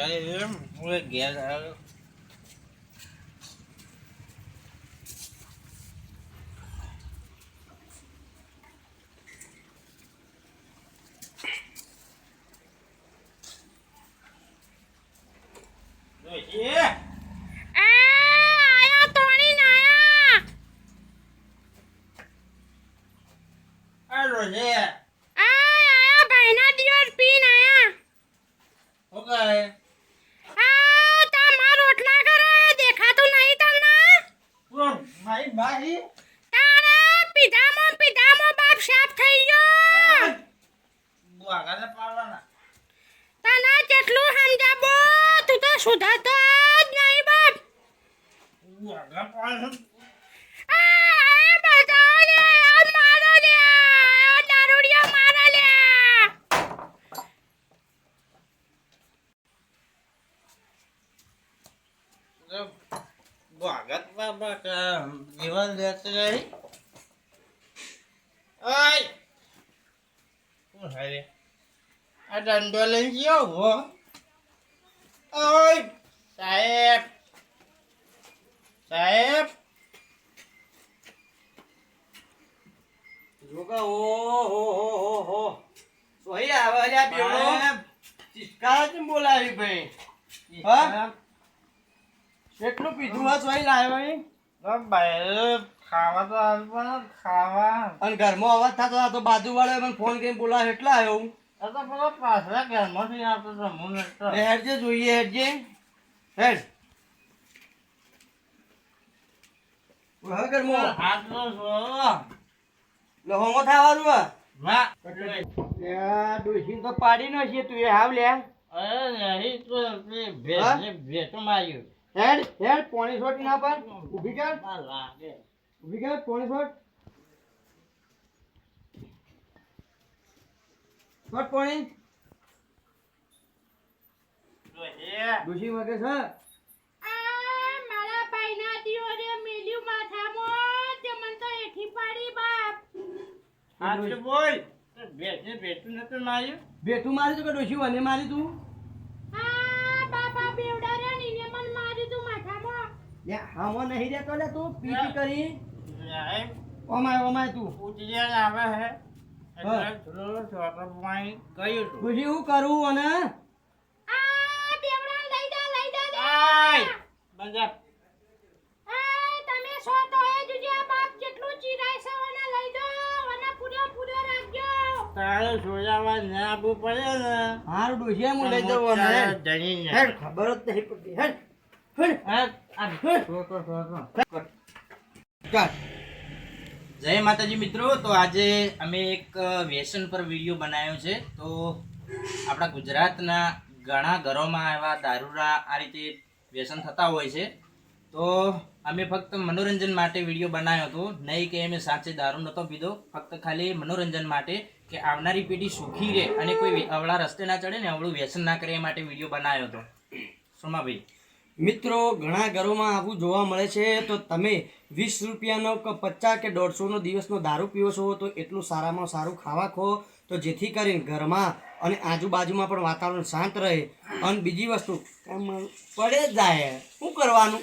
ઘેર આવ્યો. ડોશી, આ આયા તોડીને આયા આ ડોશી, આ આયા ભાઈના દિવસ પીને આયા શું કહે? આ તા માર રોટલા કરે દેખાતું નહીં તમને કોણ? મારી બાઈ? તારે પીધામાં પીધામાં બાપ સાફ થઈ ગયો વાઘાને પાડવાના. તને કેટલું સમજાવો તું તો સુધારતો જ નહીં બાપ વાઘા પાડવાના. આ આ બધા લે આ મારો લે આ દારૂડિયા મારા લે વાઘા તો બાબા કે જીવન લેતી રહી. ઓય! કોણ હારે? આ દંડો લઈને ગયો ઊભો. ઓય! સાહેબ સાહેબ. જોકા ઓ હો હો હો હો. સોહી આવે અલ્યા સાહેબ. ચિસ્કા જ બોલાવી ભાઈ. હા? કેટલું પીધું હા સોહી લાવ્યો ભાઈ તો ખાવા તો આવવા ખાવા. અને ઘરમાં અવાજ થતો હતો બાજુ વાળો મને ફોન કરીને બોલાવે એટલા આવ્યો હું. તો પેલો પાછલા ઘરમાંથી આવતો હતો હું હેડજે જોઈએ હેડજે. હેડ. હવે ઘરમાં આટલો છો. લહોમો થવાનું હા ના લ્યા, ડોશીને તો પાડી નો છે તું એ હાવ લે. અરે નહીં તો તે ભે- હા? જે ભેટો માર્યું. હેડ હેડ પોણી શોટ ના પર. ઊભી કર. લાગે. ઊભી કર પોણી શોટ શોટ પોણી. ડોશી, ડોશી છે આ મારા ભાઈના દિયોરે મેલ્યું માથામાં તે મને તો એઠી પાડી બાપ સાચું બોલ. ભેટને ભેટું નતું માર્યું. બેઠું મારી તું કે ડોશી વને મારી તું? આ બાપા બેવડા રે ને તું માથામાં. લે હામો નહીં લે તું પીટી કરી. ઓમાય ઓમાય તું. ઉજળિયાળ આવે હે. એટલે હા. પાણી ગયું હતું ડોશી હું કરું અને? આ બેવડા લઈ જા લઈ જા આય બંજા તારે સોજાવા ના આપવું પડે ને. હારું ડોશી હું લઈ જવો ને. હેડ ખબર જ નહીં પડતી હેડ જય માતાજી મિત્રો તો આજે અમે એક વ્યસન પર વીડિયો બનાવ્યો છે. તો આપણા ગુજરાતના ઘણા ઘરોમાં એવા દારૂના આ રીતે વ્યસન થતા હોય છે. તો અમે ફક્ત મનોરંજન માટે વીડિયો બનાવ્યો હતો. નહીં કે અમે સાચે દારૂ નહોતો પીધો. ફક્ત ખાલી મનોરંજન માટે કે આવનારી પેઢી સુખી રહે અને કોઈ અવળા રસ્તે ના ચડે ને અવળું વ્યસન ના કરે એ માટે વીડિયો બનાવ્યો હતો. સોમાભાઈ. મિત્રો, ઘણા ઘરોમાં આવું જોવા મળે છે. તો તમે વીસ રૂપિયાનો કે પચાસ કે દોઢસોનો દિવસનો દારૂ પીવો છો, તો એટલું સારામાં સારું ખાવા ખો. તો જેથી કરીને ઘરમાં અને આજુબાજુમાં પણ વાતાવરણ શાંત રહે અને બીજી વસ્તુ પડે જાય. શું કરવાનું?